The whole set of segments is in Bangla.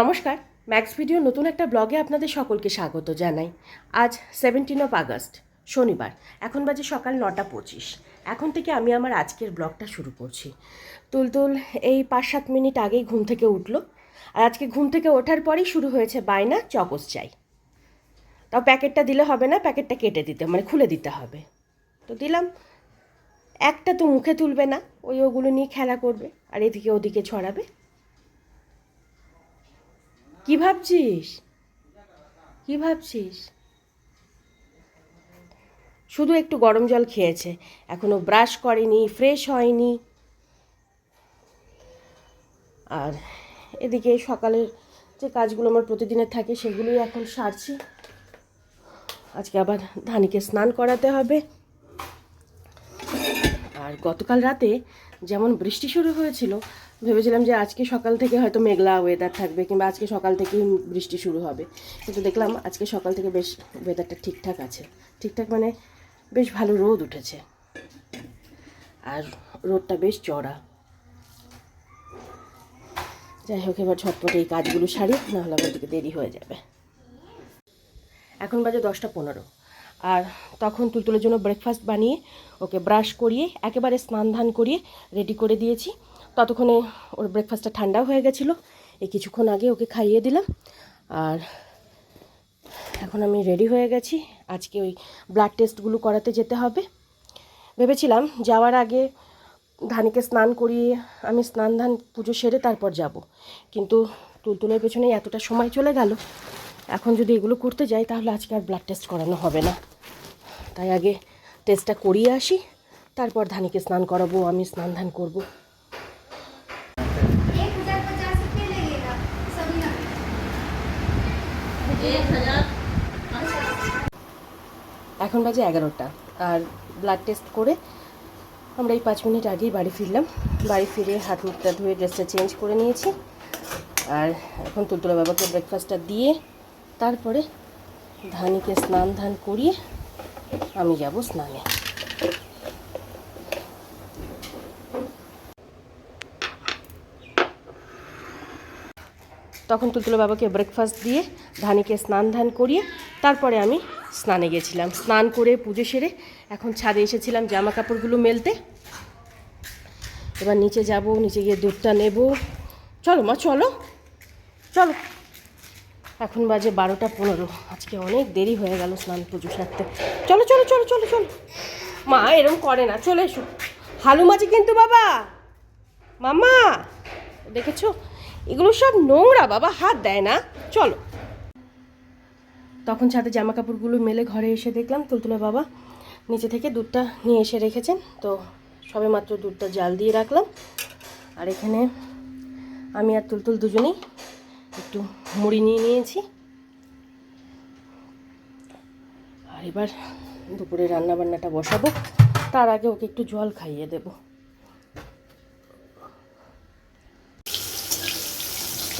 নমস্কার ম্যাক্স ভিডিও নতুন একটা ব্লগে আপনাদের সকলকে স্বাগত জানাই। আজ সেভেন্টিন অফ আগস্ট শনিবার, এখন বাজে সকাল নটা পঁচিশ। এখন থেকে আমি আমার আজকের ব্লগটা শুরু করছি। তুলতুল এই পাঁচ সাত মিনিট আগেই ঘুম থেকে উঠল। আর আজকে ঘুম থেকে ওঠার পরেই শুরু হয়েছে বায়না, চকস চাই। তাও প্যাকেটটা দিলে হবে না, প্যাকেটটা কেটে দিতে মানে খুলে দিতে হবে। তো দিলাম। একটা তো মুখে তুলবে না, ওই ওগুলো নিয়ে খেলা করবে, আর এদিকে ওদিকে ছড়াবে। কি ভাবছিস? কি ভাবছিস? শুধু একটু গরম জল খেয়েছে। এখনও ব্রাশ করেনি ফ্রেশ হয়নি। আর এদিকে সকালের যে কাজগুলো আমার প্রতিদিনের থাকে সেগুলোই এখন সারছি। আজকে আবার ধানিকে স্নান করাতে হবে। আর গতকাল রাতে যেমন বৃষ্টি শুরু হয়েছিল, ভেবেছিলাম যে আজকে সকাল থেকে হয়তো মেঘলা ওয়েদার থাকবে কিংবা আজকে সকাল থেকেই বৃষ্টি শুরু হবে। কিন্তু দেখলাম আজকে সকাল থেকে বেশ ওয়েদারটা ঠিকঠাক আছে। ঠিকঠাক মানে বেশ ভালো রোদ উঠেছে। আর রোদটা বেশ চড়া যাই হোক, এবার ঝটপট এই কাজগুলো সারি, নাহলে আমার দিকে দেরি হয়ে যাবে। এখন বাজে দশটা পনেরো। আর তখন তুলতুলের জন্য ব্রেকফাস্ট বানিয়ে ওকে ব্রাশ করিয়ে, একেবারে স্নান ধান করিয়ে রেডি করে দিয়েছি। ততক্ষণে ওর ব্রেকফাস্টটা ঠান্ডাও হয়ে গেছিল। এই কিছুক্ষণ আগে ওকে খাইয়ে দিলাম। আর এখন আমি রেডি হয়ে গেছি। আজকে ওই ব্লাড টেস্টগুলো করাতে যেতে হবে। ভেবেছিলাম যাওয়ার আগে ধানিকে স্নান করিয়ে আমি স্নান ধান পুজো সেরে তারপর যাব। কিন্তু তুলতুলের পেছনে এতটা সময় চলে গেল। এখন যদি এগুলো করতে যাই, তাহলে আজকে আর ব্লাড টেস্ট করানো হবে না। তাই আগে টেস্টটা করিয়ে আসি, তারপর ধানিকে স্নান করাবো, আমি স্নান ধান করব। এখন বাজে এগারোটা, আর ব্লাড টেস্ট করে আমরা এই পাঁচ মিনিট আগেই বাড়ি ফিরলাম। বাড়ি ফিরে হাত মুখটা ধুয়ে ড্রেসটা চেঞ্জ করে নিয়েছি। আর এখন তুলতুলা বাবাকে ব্রেকফাস্টটা দিয়ে তারপরে ধানিকে স্নান ধান করিয়ে আমি যাব স্নানে। তখন তুলতুলা বাবাকে ব্রেকফাস্ট দিয়ে ধানিকে স্নান ধান করিয়ে তারপরে আমি স্নানে গেছিলাম। স্নান করে পুজো সেরে এখন ছাদে এসেছিলাম জামা কাপড়গুলো মেলতে। এবার নিচে যাব, নিচে গিয়ে দুধটা নেব। চলো মা, চলো। চলো। এখন বাজে বারোটা পনেরো। আজকে অনেক দেরি হয়ে গেল স্নান পুজো সারতে। চলো চলো চলো চলো চলো। মা এরম করে না, চলে এসো। হালু মাছি কিন্তু বাবা। মামা দেখেছ? এগুলো সব নোংরা, বাবা, হাত দেয় না। চলো। তখন ছাদে জামা কাপড়গুলো মেলে ঘরে এসে দেখলাম তুলতুলা বাবা। নিচে থেকে দুধটা নিয়ে এসে রেখেছেন। তো সবে মাত্র দুধটা জাল দিয়ে রাখলাম। আর এখানে আমি আর তুলতুল দুজনেই একটু মুড়ি নিয়ে নিয়েছি। আর এবার দুপুরে রান্না বান্নাটা বসাবো। তার আগে ওকে একটু জল খাইয়ে দেবো।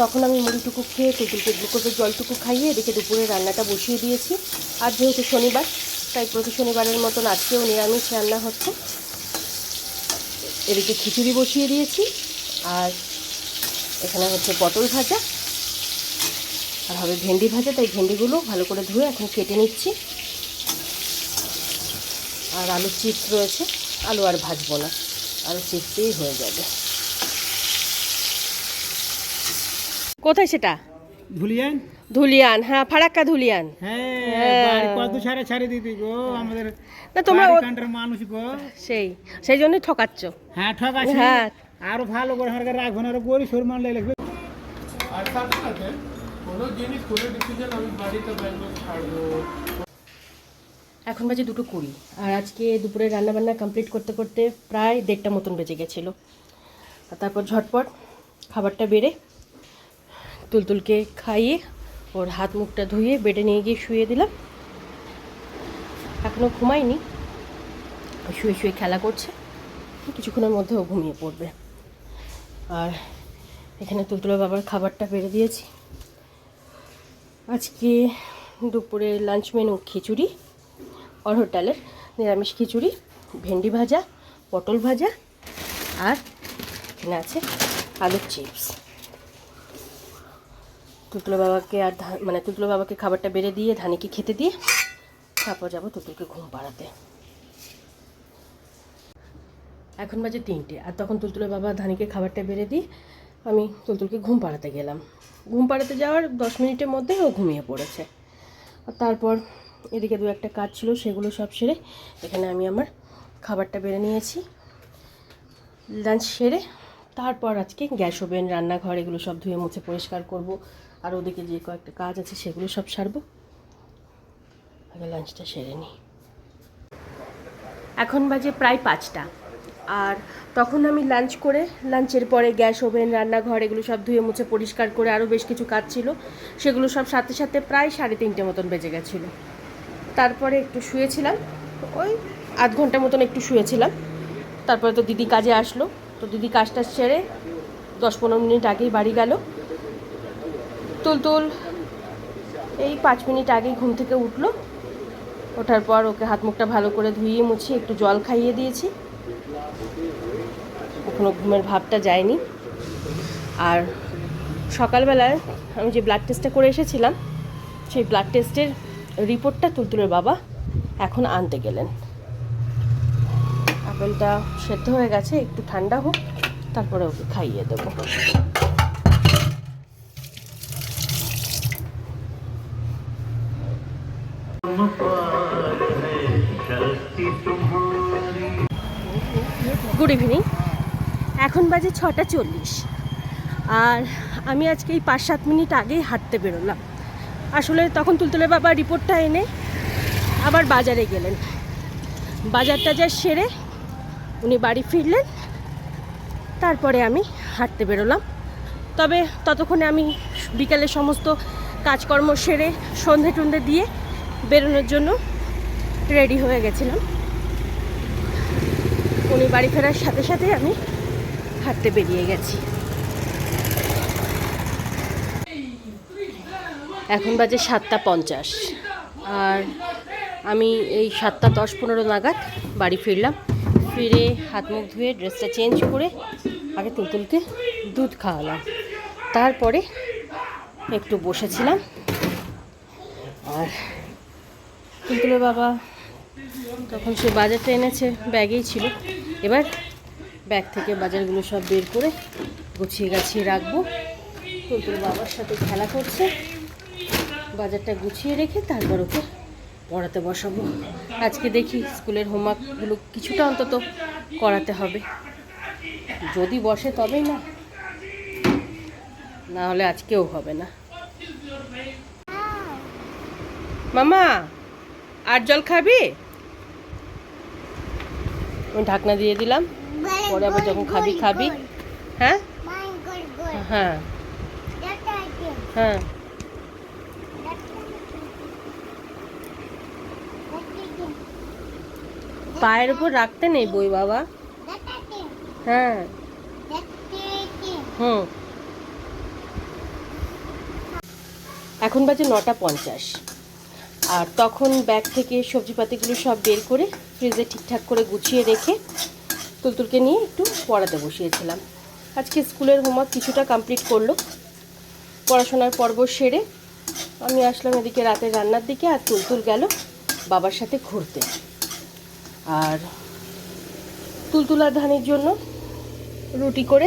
তখন আমি মুড়িটুকু খেয়ে তেঁতুলকে গ্লুকোজের জলটুকু খাইয়ে এদিকে দুপুরে রান্নাটা বসিয়ে দিয়েছি। আর যেহেতু শনিবার, তাই প্রতি শনিবারের মতন আজকেও নিরামিষ রান্না হচ্ছে। এদিকে খিচুড়ি বসিয়ে দিয়েছি। আর এখানে হচ্ছে পটল ভাজা। আর হবে ভেন্ডি ভাজা তাই ভেন্ডিগুলো ভালো করে ধুয়ে এখন কেটে নিচ্ছি। আর আলুর চিপস রয়েছে আলু আর ভাজবো না আলু চিপসেই হয়ে যাবে। কোথায় সেটা? ধুলিয়ান? ধুলিয়ান হ্যাঁ ফারাক্কা ধুলিয়ান। হ্যাঁ বাড়ি কত ছাড়ে ছাড়ে দিদি গো আমাদের না তোমরা মানুষ গো। সেই সেই জন্যই ঠকাচ্ছ। হ্যাঁ ঠক আছে হ্যাঁ। আরও ভালো করে আমার রাখব না আরও গরি সর মান লাগবে আর এখন বাজে দুটো কুড়ি, আর আজকে দুপুরে রান্নাবান্না কমপ্লিট করতে করতে প্রায় দেড়টা মতন বেজে গেছিল। তারপর ঝটপট খাবারটা বেড়ে তুলতুলকে খাইয়ে ওর হাত মুখটা ধুয়ে বেডে নিয়ে গিয়ে শুয়ে দিলাম। এখনও ঘুমায়নি, শুয়ে শুয়ে খেলা করছে, কিছুক্ষণের মধ্যে ও ঘুমিয়ে পড়বে। আর এখানে তুলতুলা বাবার খাবারটা বেড়ে দিয়েছি। আজকে দুপুরে লাঞ্চ মেনু খিচুড়ি অরহর ডালের নিরামিষ খিচুড়ি, ভেন্ডি ভাজা, পটল ভাজা আর এখানে আছে আলুর চিপস তুলতুলো বাবাকে আর মানে তুলতুলো বাবাকে খাবারটা বেড়ে দিয়ে, ধানিকে খেতে দিয়ে তারপর যাব তুতুলকে ঘুম পাড়াতে। এখন বাজে তিনটে, আর তখন তুলতুলের বাবা ধানিকে খাবারটা বেড়ে দিয়ে আমি তুলতুলকে ঘুম পাড়াতে গেলাম। ঘুম পাড়াতে যাওয়ার দশ মিনিটের মধ্যে ও ঘুমিয়ে পড়েছে। তারপর এদিকে দু একটা কাজ ছিল, সেগুলো সব সেরে এখানে আমি আমার খাবারটা বেড়ে নিয়েছি। লাঞ্চ সেরে তারপর আজকে গ্যাস ওভেন, রান্নাঘর, এগুলো সব ধুয়ে মুছে পরিষ্কার করব। আর ওদিকে যে কয়েকটা কাজ আছে, সেগুলো সব সারবো। আগে লাঞ্চটা সেরে নিই। এখন বাজে প্রায় পাঁচটা। আর তখন আমি লাঞ্চ করে লাঞ্চের পরে গ্যাস ওভেন, রান্নাঘর এগুলো সব ধুয়ে মুছে পরিষ্কার করে আরও বেশ কিছু কাজ ছিল। সেগুলো সব সাথে সাথে প্রায় সাড়ে তিনটে মতন বেজে গেছিল। তারপরে একটু শুয়েছিলাম, ওই আধ ঘণ্টা মতন একটু শুয়েছিলাম। তারপরে তো দিদি কাজে আসলো, তো দিদি কাজটা সেরে দশ পনেরো মিনিট আগেই বাড়ি গেল। তুলতুল এই পাঁচ মিনিট আগেই ঘুম থেকে উঠল। ওঠার পর ওকে হাত মুখটা ভালো করে ধুইয়ে মুছিয়ে একটু জল খাইয়ে দিয়েছি। এখনও ঘুমের ভাবটা যায়নি। আর সকালবেলায় আমি যে ব্লাড টেস্টটা করে এসেছিলাম, সেই ব্লাড টেস্টের রিপোর্টটা তুলতুলের বাবা এখন আনতে গেলেন। আপেলটা সেদ্ধ হয়ে গেছে, একটু ঠান্ডা হোক, তারপরে ওকে খাইয়ে দেবো। Good evening. এখন বাজে ছটা চল্লিশ। আর আমি আজকে এই পাঁচ সাত মিনিট আগেই হাঁটতে বেরোলাম। আসলে তখন তুলতুলে বাবা রিপোর্টটা এনে আবার বাজারে গেলেন। বাজার টাজার সেরে উনি বাড়ি ফিরলেন। তারপরে আমি হাঁটতে বেরোলাম। তবে ততক্ষণে আমি বিকালে সমস্ত কাজকর্ম সেরে সন্ধে টন্ধে দিয়ে বেরোনোর জন্য রেডি হয়ে গেছিলাম। উনি বাড়ি ফেরার সাথে সাথে আমি হাঁটতে বেরিয়ে গেছি। এখন বাজে সাতটা পঞ্চাশ। আর আমি এই সাতটা দশ পনেরো নাগাদ বাড়ি ফিরলাম। ফিরে হাত মুখ ধুয়ে ড্রেসটা চেঞ্জ করে আগে তুলতুলকে দুধ খাওয়ালাম। তারপরে একটু বসেছিলাম। আর তুলতুলের বাবা তখন সে বাজারটা এনেছে, ব্যাগেই ছিল। এবার ব্যাগ থেকে বাজারগুলো সব বের করে গুছিয়ে গাছিয়ে রাখব। তুলতুল বাবার সাথে খেলা করছে। বাজারটা গুছিয়ে রেখে তারপর ওকে পড়াতে বসাবো। আজকে দেখি স্কুলের হোমওয়ার্কগুলো কিছুটা অন্তত করাতে হবে। যদি বসে তবেই না না হলে আজকেও হবে না। মামা, আর জল খাবি? আমি ঢাকনা দিয়ে দিলাম। পরে আবার যখন খাবি খাবি। হ্যাঁ? হ্যাঁ। হ্যাঁ। পায়ের উপর রাখতে নেই বই বাবা। হ্যাঁ। হুম। এখন বাজে নটা পঞ্চাশ। আর তখন ব্যাগ থেকে সবজিপাতিগুলো সব বের করে ফ্রিজে ঠিকঠাক করে গুছিয়ে রেখে তুলতুলকে নিয়ে একটু পড়াতে বসিয়েছিলাম। আজকে স্কুলের হোমওয়ার্ক কিছুটা কমপ্লিট করল। পড়াশোনার পর্ব সেরে আমি আসলাম এদিকে রাতের রান্নার দিকে আর তুলতুল গেল বাবার সাথে ঘুরতে। আর তুলতুলা ধানের জন্য রুটি করে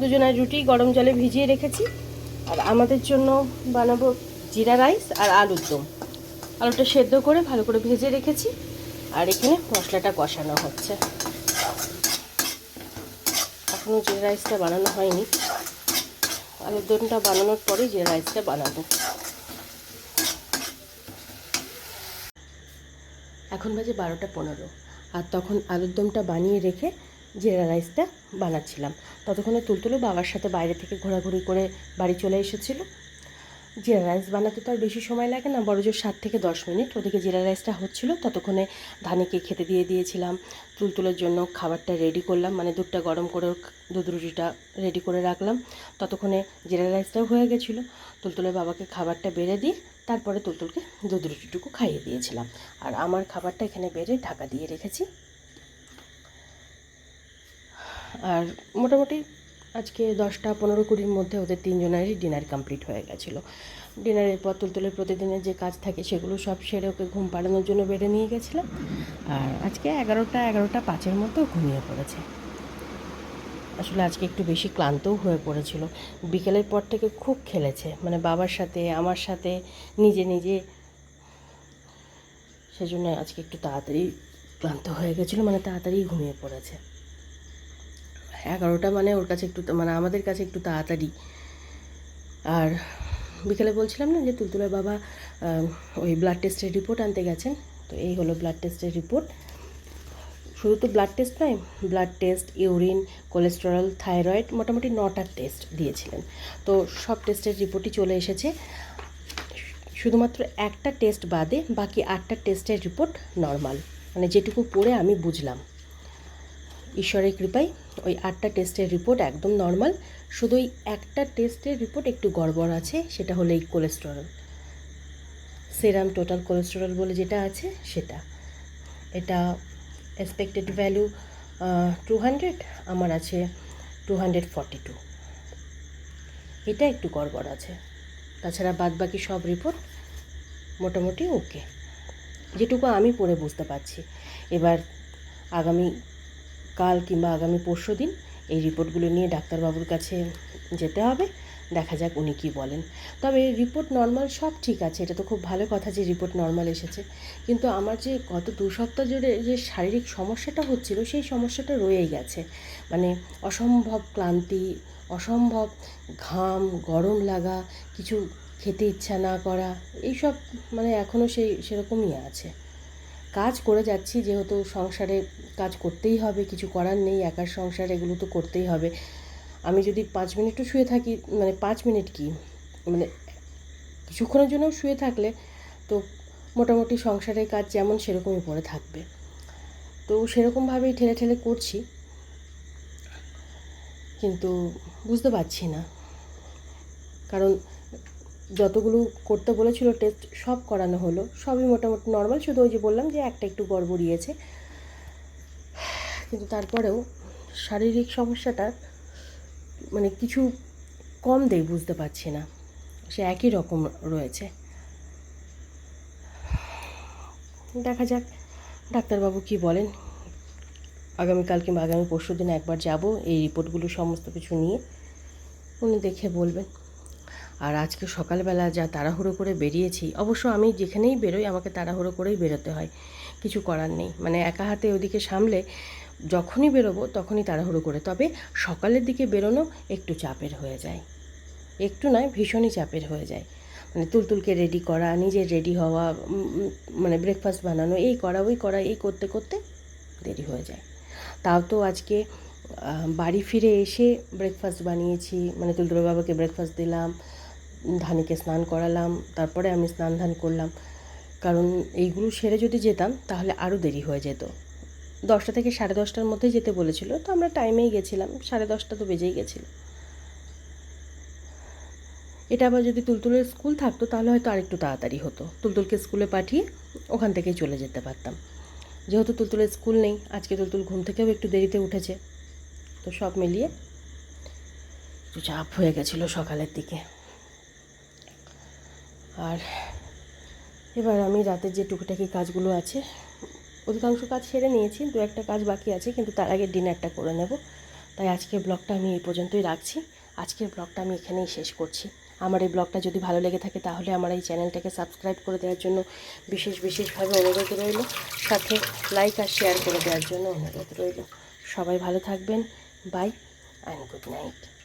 দুজনের রুটি গরম জলে ভিজিয়ে রেখেছি। আর আমাদের জন্য বানাবো জিরা রাইস আর আলুর দম। আলুটা সেদ্ধ করে ভালো করে ভেজে রেখেছি। আর এখানে মশলাটা কষানো হচ্ছে। এখনও জিরা রাইসটা বানানো হয়নি, আলুর দমটা বানানোর পরে জিরা রাইসটা বানাবো। এখন বাজে বারোটা পনেরো, আর তখন আলুর দমটা বানিয়ে রেখে জিরা রাইসটা বানাচ্ছিলাম। ততক্ষণে তুলতুলো বাবার সাথে বাইরে থেকে ঘোরাঘুরি করে বাড়ি চলে এসেছিল। জিরা রাইস বানাতে তো আর বেশি সময় লাগে না বড় জোর সাত থেকে দশ মিনিট। ওদিকে জিরা রাইসটা হচ্ছিল, ততক্ষণে ধানিকে খেতে দিয়ে দিয়েছিলাম। তুলতুলের জন্য খাবারটা রেডি করলাম মানে দুধটা গরম করে দুধ রুটিটা রেডি করে রাখলাম। ততক্ষণে জিরা রাইসটাও হয়ে গেছিল তুলতুলের বাবাকে খাবারটা বেড়ে দিয়ে, তারপরে তুলতুলকে দুধ রুটিটুকু খাইয়ে দিয়েছিলাম। আর আমার খাবারটা এখানে বেড়ে ঢাকা দিয়ে রেখেছি। আর মোটামুটি আজকে দশটা পনেরো কুড়ির মধ্যে ওদের তিনজনেরই ডিনার কমপ্লিট হয়ে গেছিল। ডিনারের পর তুলতুলের প্রতিদিনের যে কাজ থাকে সেগুলো সব সেরে ওকে ঘুম পাড়ানোর জন্য বেড়ে নিয়ে গেছিলাম। আর আজকে এগারোটা এগারোটা পাঁচের মতো ঘুমিয়ে পড়েছে। আসলে আজকে একটু বেশি ক্লান্তও হয়ে পড়েছিল। বিকেলের পর থেকে খুব খেলেছে মানে বাবার সাথে, আমার সাথে, নিজে নিজে। সেজন্য আজকে একটু তাড়াতাড়ি ক্লান্ত হয়ে গেছিল মানে তাড়াতাড়ি ঘুমিয়ে পড়েছে। এগারোটা মানে ওর কাছে একটু মানে আমাদের কাছে একটু তাড়াতাড়ি। আর বিকেলে বলছিলাম না যে তুলতুলের বাবা ওই ব্লাড টেস্টের রিপোর্ট আনতে গেছেন। তো এই হলো ব্লাড টেস্টের রিপোর্ট শুধু তো ব্লাড টেস্ট নয় blood test urine cholesterol thyroid মোটামুটি নটা টেস্ট দিয়েছিলেন। তো সব টেস্টের রিপোর্টই চলে এসেছে। শুধুমাত্র একটা টেস্ট বাদে বাকি আটটা টেস্টের রিপোর্ট নর্মাল মানে যেটুকু পড়ে আমি বুঝলাম। ঈশ্বরের কৃপায় ওই আটটা টেস্টের রিপোর্ট একদম নর্মাল শুধু ওই একটা টেস্টের রিপোর্ট একটু গড়বড় আছে, সেটা হলো এই কোলেস্টেরল সেরাম টোটাল কোলেস্টেরল বলে যেটা আছে, সেটা। এটা এক্সপেক্টেড ভ্যালু টু হান্ড্রেড আমার আছে টু হান্ড্রেড ফর্টি টু এটা একটু গড়বড় আছে। তাছাড়া বাদ বাকি সব রিপোর্ট মোটামুটি ওকে যেটুকু আমি পড়ে বুঝতে পারছি। এবার আগামী কাল কিংবা আগামী পরশু দিন এই রিপোর্টগুলো নিয়ে ডাক্তারবাবুর কাছে যেতে হবে। দেখা যাক উনি কী বলেন। তবে রিপোর্ট নর্মাল সব ঠিক আছে। এটা তো খুব ভালো কথা যে রিপোর্ট নর্মাল এসেছে। কিন্তু আমার যে গত দু সপ্তাহ জুড়ে যে শারীরিক সমস্যাটা হচ্ছিল, সেই সমস্যাটা রয়েই গেছে। মানে অসম্ভব ক্লান্তি, অসম্ভব ঘাম, গরম লাগা, কিছু খেতে ইচ্ছা না করা, এইসব মানে এখনও সেই, সেরকমই আছে। কাজ করে যাচ্ছি, যেহেতু সংসারে কাজ করতেই হবে, কিছু করার নেই, একার সংসার, এগুলো তো করতেই হবে। আমি যদি পাঁচ মিনিটও শুয়ে থাকি মানে পাঁচ মিনিট কি মানে কিছুক্ষণের জন্য শুয়ে থাকলে তো মোটামুটি সংসারের কাজ যেমন সেরকমই পড়ে থাকবে। তো সেরকমভাবেই ঠেলে ঠেলে করছি। কিন্তু বুঝতে পারছি না। কারণ যতগুলো করতে বলেছিল টেস্ট সব করানো হলো। সবই মোটামুটি নর্মাল শুধু ওই যে বললাম যে একটা একটু গড়বড়িয়েছে কিন্তু তারপরেও শারীরিক সমস্যাটা মানে কিছু কম দেই বুঝতে পারছি না। সে একই রকম রয়েছে। দেখা যাক ডাক্তারবাবু কি বলেন। আগামীকাল কিংবা আগামী পরশু দিন একবার যাব, এই রিপোর্টগুলো সমস্ত কিছু নিয়ে। উনি দেখে বলবেন। আর আজকে সকালবেলা যা তাড়াহুড়ো করে বেরিয়েছি, অবশ্য আমি যেখানেই বেরোই আমাকে তাড়াহুড়ো করেই বেরোতে হয়। কিছু করার নেই। মানে একা হাতে ওদিকে সামলে যখনই বেরোবো তখনই তাড়াহুড়ো করে। তবে সকালের দিকে বেরোনো একটু চাপের হয়ে যায়। একটু নয়, ভীষণই চাপের হয়ে যায়। মানে তুলতুলকে রেডি করা, নিজের রেডি হওয়া মানে ব্রেকফাস্ট বানানো, এই করা, ওই করা, এই করতে করতে দেরি হয়ে যায়। তাও তো আজকে বাড়ি ফিরে এসে ব্রেকফাস্ট বানিয়েছি। মানে তুলতুল বাবাকে ব্রেকফাস্ট দিলাম। ধানিকে স্নান করালাম, তারপরে আমি স্নান ধান করলাম। কারণ এইগুলো সেরে যদি যেতাম, তাহলে আরও দেরি হয়ে যেত। দশটা থেকে সাড়ে দশটার মধ্যে যেতে বলেছিল, তো আমরা টাইমেই গেছিলাম, সাড়ে দশটা তো বেজেই গেছিল। এটা আবার যদি তুলতুলের স্কুল থাকতো, তাহলে হয়তো আরেকটু তাড়াতাড়ি হতো। তুলতুলকে স্কুলে পাঠিয়ে ওখান থেকেই চলে যেতে পারতাম। যেহেতু তুলতুলের স্কুল নেই, আজকে তুলতুল ঘুম থেকেও একটু দেরিতে উঠেছে। তো সব মিলিয়ে একটু চাপ হয়ে গেছিল সকালের দিকে। আর এবার আমি রাতের যে টুকিটাকি কাজগুলো আছে, অধিকাংশ কাজ সেরে নিয়েছি, দু একটা কাজ বাকি আছে, কিন্তু তার আগে ডিনারটা করে নেব। তাই আজকের ব্লগটা আমি এই পর্যন্তই রাখছি। আজকের ব্লগটা আমি এখানেই শেষ করছি। আমার এই ব্লগটা যদি ভালো লেগে থাকে, তাহলে আমার এই চ্যানেলটাকে সাবস্ক্রাইব করে দেওয়ার জন্য বিশেষ বিশেষভাবে অনুরোধ রইল। সাথে লাইক আর শেয়ার করে দেওয়ার জন্য অনুরোধ রইল। সবাই ভালো থাকবেন। By and good night